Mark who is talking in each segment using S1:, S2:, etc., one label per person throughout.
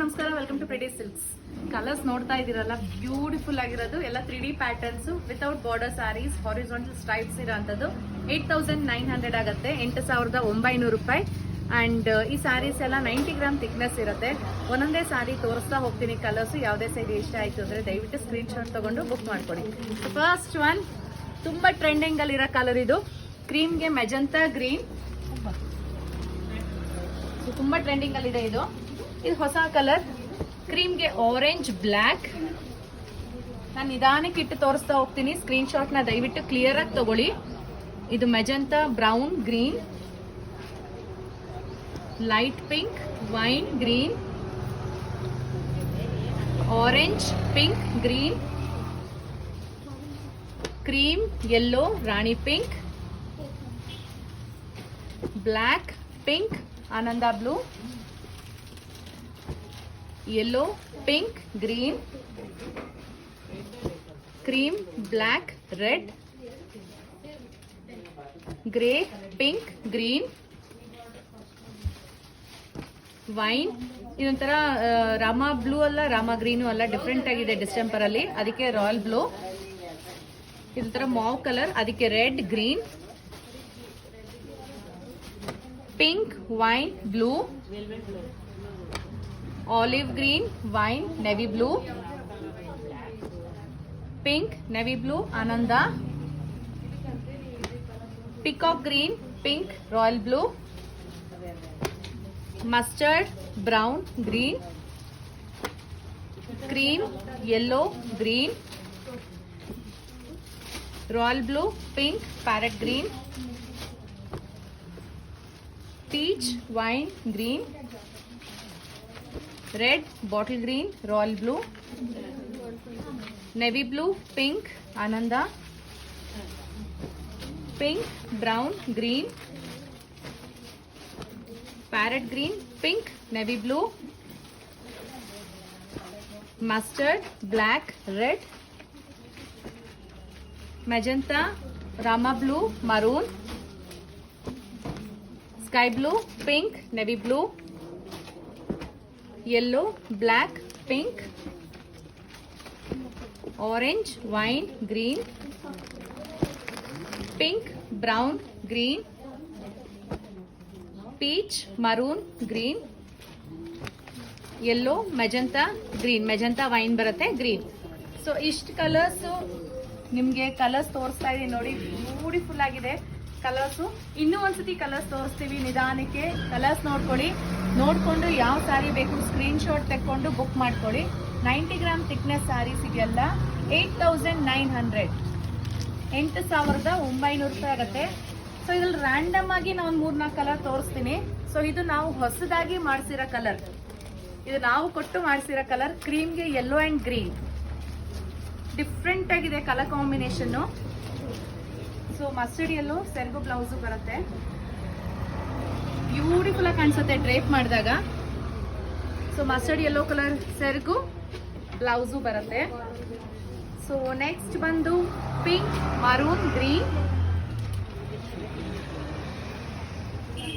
S1: ನಮಸ್ಕಾರ welcome to ಪ್ರೆಡಿ silks colours ನೋಡ್ತಾ ಇದ್ದೀರಲ್ಲ ಬ್ಯೂಟಿಫುಲ್ ಆಗಿರೋದು. ಎಲ್ಲ three D patterns without border sarees horizontal stripes ಇರೋಂಥದ್ದು. Eight thousand nine hundred ಆಗುತ್ತೆ, ಎಂಟು ಸಾವಿರದ ಒಂಬೈನೂರು ರೂಪಾಯಿ. ಅಂಡ್ ಈ ಸ್ಯಾರೀಸ್ ಎಲ್ಲ ನೈಂಟಿ ಗ್ರಾಮ್ ಥಿಕ್ನೆಸ್ ಇರುತ್ತೆ. ಒಂದೊಂದೇ ಸ್ಯಾರಿ ತೋರಿಸ್ತಾ ಹೋಗ್ತೀನಿ ಕಲರ್ಸ್ ಯಾವುದೇ ಸೈಡ್ ಇಷ್ಟ ಆಯಿತು ಅಂದರೆ ದಯವಿಟ್ಟು ಸ್ಕ್ರೀನ್ಶಾಟ್ ತಗೊಂಡು ಬುಕ್ ಮಾಡ್ಕೊಡಿ. ಫಸ್ಟ್ ಒನ್ ತುಂಬ ಟ್ರೆಂಡಿಂಗಲ್ಲಿರೋ ಕಲರ್ ಇದು. ಕ್ರೀಮ್ಗೆ ಮೆಜಂತಾ ಗ್ರೀನ್ ತುಂಬ ಟ್ರೆಂಡಿಂಗಲ್ಲಿದೆ ಇದೆ. ಇದು ಹೊಸ ಕಲರ್. ಕ್ರೀಮ್ಗೆ ಆರೆಂಜ್ ಬ್ಲ್ಯಾಕ್ ನಾನು ನಿಧಾನಕ್ಕೆ ಇಟ್ಟು ತೋರಿಸ್ತಾ ಹೋಗ್ತೀನಿ. ಸ್ಕ್ರೀನ್ ಶಾಟ್ನ ದಯವಿಟ್ಟು ಕ್ಲಿಯರ್ ಆಗಿ ತಗೊಳ್ಳಿ. ಇದು magenta brown, green. Light pink wine green orange pink green cream yellow rani pink black pink Ananda blue yellow, pink, green, cream, black, red grey pink, green wine ಇದೊಂಥರ ರಾಮ ಬ್ಲೂ ಅಲ್ಲ, Rama green ಅಲ್ಲ different ಆಗಿದೆ distemper ಅಲ್ಲಿ. ಅದಕ್ಕೆ royal blue ಇದೊಂಥರ mauve colour ಅದಕ್ಕೆ red green pink wine blue olive green wine navy blue pink navy blue Ananda peacock green pink royal blue mustard brown green cream yellow green royal blue pink parrot green peach wine green red bottle green royal blue navy blue pink Ananda pink brown green parrot green pink navy blue mustard black red magenta Rama blue maroon sky blue pink navy blue yellow black pink orange wine green pink brown green peach maroon green yellow magenta green magenta wine ಬರುತ್ತೆ green so ಇಷ್ಟು colours ನಿಮಗೆ colours ತೋರಿಸ್ತಾ ಇದೀನಿ ನೋಡಿ. Beautiful ಆಗಿದೆ. Colours? ಇನ್ನೂ ಒಂದ್ಸತಿ colours ತೋರಿಸ್ತೀವಿ ನಿಧಾನಕ್ಕೆ. ಕಲರ್ಸ್ ನೋಡ್ಕೊಳ್ಳಿ. ನೋಡಿಕೊಂಡು ಯಾವ ಸ್ಯಾರಿ ಬೇಕು ಸ್ಕ್ರೀನ್ ಶಾಟ್ ತೆಕ್ಕೊಂಡು ಬುಕ್ ಮಾಡ್ಕೊಳ್ಳಿ. ನೈಂಟಿ ಗ್ರಾಮ್ ಥಿಕ್ನೆಸ್ ಸ್ಯಾರೀಸ್ ಇದೆಲ್ಲ ಏಯ್ಟ್ ತೌಸಂಡ್ ನೈನ್ ಹಂಡ್ರೆಡ್ ಎಂಟು ಸಾವಿರದ ಒಂಬೈನೂರು ರೂಪಾಯಿ ಆಗುತ್ತೆ. ಸೊ ಇದ್ರಲ್ಲಿ ರ್ಯಾಂಡಮ್ ಆಗಿ ನಾನು ಮೂರ್ನಾಲ್ಕು ಕಲರ್ ತೋರಿಸ್ತೀನಿ. ಸೊ ಇದು ನಾವು ಹೊಸದಾಗಿ ಮಾಡಿಸಿರೋ ಕಲರ್ ಇದು ನಾವು ಕೊಟ್ಟು ಮಾಡಿಸಿರೋ ಕಲರ್ ಕ್ರೀಮ್ಗೆ ಯೆಲ್ಲೋ ಆ್ಯಂಡ್ ಗ್ರೀನ್ ಡಿಫ್ರೆಂಟ್ ಆಗಿದೆ colour combination so mustard yellow ಸೆರ್ಗು blouse ಬರುತ್ತೆ. ಬ್ಯೂಟಿಫುಲ್ ಆಗಿ ಕಾಣಿಸುತ್ತೆ ಡ್ರೇಪ್ ಮಾಡಿದಾಗ. ಸೊ ಮಸ್ಟರ್ಡ್ ಯೆಲ್ಲೋ ಕಲರ್ ಸೆರ್ಗು ಬ್ಲೌಸು ಬರುತ್ತೆ. ಸೊ ನೆಕ್ಸ್ಟ್ ಬಂದು ಪಿಂಕ್ ಮರೂನ್ ಗ್ರೀನ್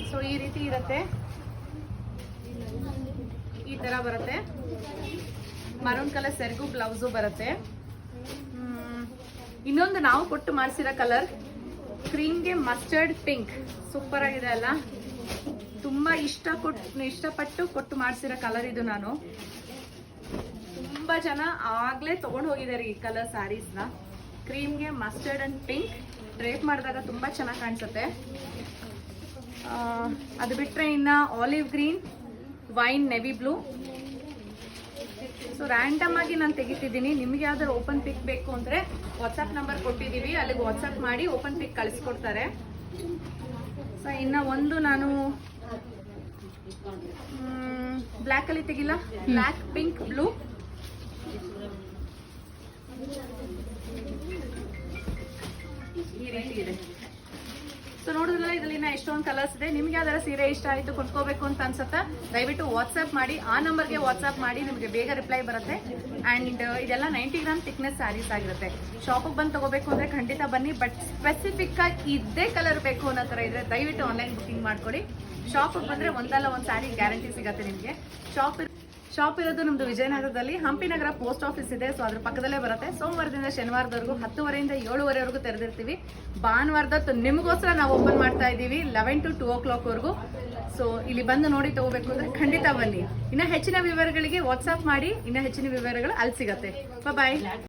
S1: ಸೊ ಈ ರೀತಿ ಇರುತ್ತೆ. ಈ ತರ ಬರುತ್ತೆ. ಮರೂನ್ ಕಲರ್ ಸೆರ್ಗು ಬ್ಲೌಸು ಬರುತ್ತೆ. ಇನ್ನೊಂದು ನಾವು ಕೊಟ್ಟು ಮಾಡಿಸಿರೋ ಕಲರ್, ಕ್ರೀಮ್ಗೆ ಮಸ್ಟರ್ಡ್ ಪಿಂಕ್ ಸೂಪರ್ ಆಗಿದೆ ಅಲ್ಲ? ತುಂಬಾ ಇಷ್ಟ ಕೊಟ್ಟು ಇಷ್ಟಪಟ್ಟು ಕೊಟ್ಟು ಮಾಡಿಸಿರೋ ಕಲರ್ ಇದು ನಾನು. ತುಂಬಾ ಜನ ಆಗ್ಲೇ ತೊಗೊಂಡು ಹೋಗಿದ್ದಾರೆ ಈ ಕಲರ್ ಸ್ಯಾರೀಸ್ನ ಕ್ರೀಮ್ಗೆ ಮಸ್ಟರ್ಡ್ ಅಂಡ್ ಪಿಂಕ್ ಡ್ರೇಪ್ ಮಾಡಿದಾಗ ತುಂಬಾ ಚೆನ್ನಾಗಿ ಕಾಣಿಸುತ್ತೆ. ಅದು ಬಿಟ್ರೆ ಇನ್ನ olive green wine navy blue so random ಆಗಿ ನಾನು ತೆಗಿತಿದ್ದೀನಿ. ನಿಮ್ಗೆ ಯಾವ್ದಾದ್ರು ಓಪನ್ ಪಿಕ್ ಬೇಕು ಅಂದ್ರೆ ವಾಟ್ಸಪ್ ನಂಬರ್ ಕೊಟ್ಟಿದ್ದೀವಿ. ಅಲ್ಲಿಗೆ ವಾಟ್ಸಪ್ ಮಾಡಿ ಓಪನ್ ಪಿಕ್ ಕಳಿಸ್ಕೊಡ್ತಾರೆ. ಸೊ ಇನ್ನ ಒಂದು ನಾನು ಬ್ಲ್ಯಾಕ್ ಅಲ್ಲಿ ತೆಗಿಲ್ಲ. ಬ್ಲ್ಯಾಕ್ ಪಿಂಕ್ ಬ್ಲೂ ಈ ರೀತಿ ಇದೆ. ನೋಡಿದ್ರಲ್ಲ ಇದರಲ್ಲಿ ನಾ ಎಷ್ಟೊಂದು ಕಲರ್ಸ್ ಇದೆ. ನಿಮ್ಗೆ ಯಾವ್ದಾರ ಸೀರೆ ಇಷ್ಟ ಆಯ್ತು ಕೊಂಡ್ಕೋಬೇಕು ಅಂತ ಅನ್ಸುತ್ತಾ? ದಯವಿಟ್ಟು ವಾಟ್ಸ್ಆಪ್ ಮಾಡಿ. ಆ ನಂಬರ್ಗೆ ವಾಟ್ಸ್ಆಪ್ ಮಾಡಿ. ನಿಮಗೆ ಬೇಗ ರಿಪ್ಲೈ ಬರುತ್ತೆ. ಅಂಡ್ ಇದೆಲ್ಲ ನೈಂಟಿ ಗ್ರಾಮ್ ಥಿಕ್ನೆಸ್ ಸ್ಯಾರೀಸ್ ಆಗಿರುತ್ತೆ. ಶಾಪಿಗೆ ಬಂದು ತಗೋಬೇಕು ಅಂದ್ರೆ ಖಂಡಿತ ಬನ್ನಿ. ಬಟ್ ಸ್ಪೆಸಿಫಿಕ್ ಆಗಿ ಇದೇ ಕಲರ್ ಬೇಕು ಅನ್ನೋ ಥರ ಇದ್ರೆ ದಯವಿಟ್ಟು ಆನ್ಲೈನ್ ಬುಕಿಂಗ್ ಮಾಡ್ಕೊಳ್ಳಿ ಶಾಪಿಗೆ ಬಂದ್ರೆ ಒಂದಲ್ಲ ಒಂದು ಸ್ಯಾರಿ ಗ್ಯಾರಂಟಿ ಸಿಗುತ್ತೆ ನಿಮಗೆ. ಶಾಪ್ ಶಾಪ್ ಇರೋದು ನಮ್ದು ವಿಜಯನಗರದಲ್ಲಿ. ಹಂಪಿ ನಗರ ಪೋಸ್ಟ್ ಆಫೀಸ್ ಇದೆ ಸೊ ಅದ್ರ ಪಕ್ಕದಲ್ಲೇ ಬರುತ್ತೆ. ಸೋಮವಾರದಿಂದ ಶನಿವಾರದವರೆಗೂ ಹತ್ತುವರೆಯಿಂದ ಏಳುವರೆವರೆಗೂ ತೆರೆದಿರ್ತೀವಿ. ಭಾನುವಾರದತ್ತು ನಿಮಗೋಸ್ಕರ ನಾವು ಓಪನ್ ಮಾಡ್ತಾ ಇದ್ದೀವಿ eleven to two o'clock ವರೆಗೂ. ಸೊ ಇಲ್ಲಿ ಬಂದು ನೋಡಿ ತಗೋಬೇಕು ಅಂದ್ರೆ ಖಂಡಿತ ಬನ್ನಿ. ಇನ್ನ ಹೆಚ್ಚಿನ ವಿವರಗಳಿಗೆ ವಾಟ್ಸ್ಆಪ್ ಮಾಡಿ, ಇನ್ನ ಹೆಚ್ಚಿನ ವಿವರಗಳು ಅಲ್ಲಿ ಸಿಗತ್ತೆ. ಬಾಯ್